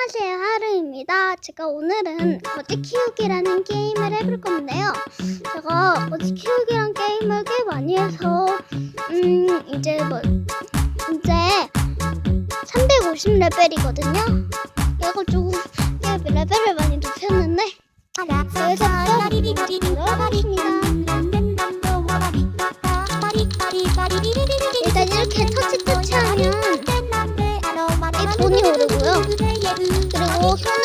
안녕하세요 하루입니다. 제가 오늘은 거지 키우기라는 게임을 해볼 건데요. 제가 거지 키우기란 게임을 꽤 많이 해서 음 이제 뭐 이제 350레벨이거든요. 그래가지고 꽤 레벨을 많이 높였는데 여기서 일단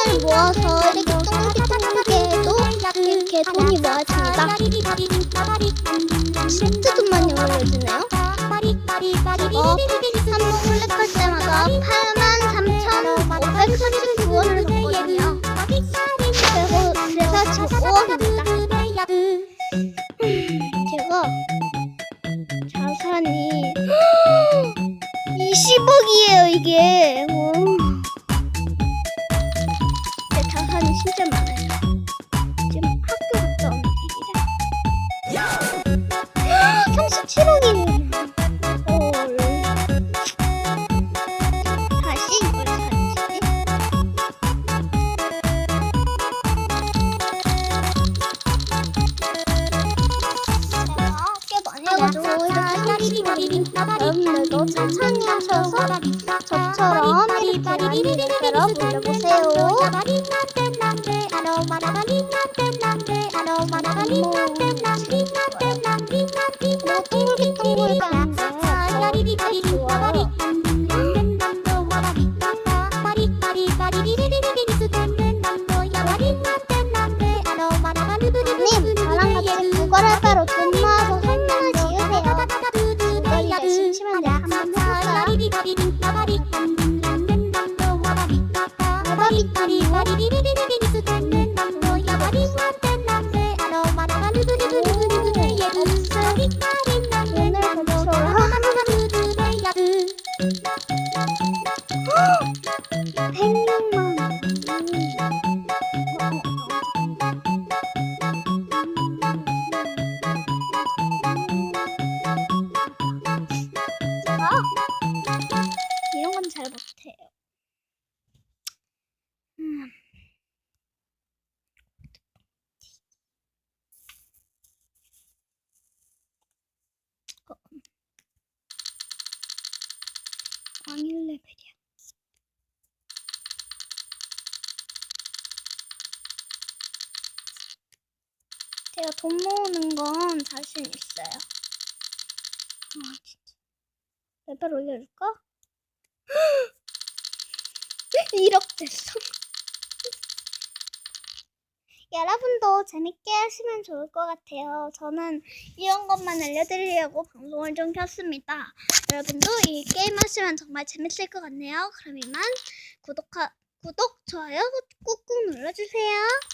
손을 모아서 이렇게 똥개똥개 해도 이렇게 돈이 모아집니다. 진짜 돈 많이 올려주네요. 저거 한번 클릭할 때마다 83,539원을 받거든요. 그리고 그래서 지금 5억입니다. 제가 자산이 20억이에요 이게. 오. 진짜 많아요. 지금 학교 갔다 온 길이라. 37억이에요. 헐. 다시 이걸 사지. 제가 꽤 많이 해가지고 여러분들도 천천히 하셔서 저처럼 이렇게 이처럼 올려보세요. 그리고 동글동글한데 좋아요. 님, 저랑 같이 구걸 알바로 돈 모아 Thanh long màu 아닐 레벨이야. 제가 돈 모으는 건 자신 있어요. 아, 진짜. 레벨 올려줄까? 1억 됐어. 여러분도 재밌게 하시면 좋을 것 같아요. 저는 이런 것만 알려드리려고 방송을 좀 켰습니다. 여러분도 이 게임 하시면 정말 재밌을 것 같네요. 그럼 이만 구독하, 구독, 좋아요 꾹꾹 눌러주세요.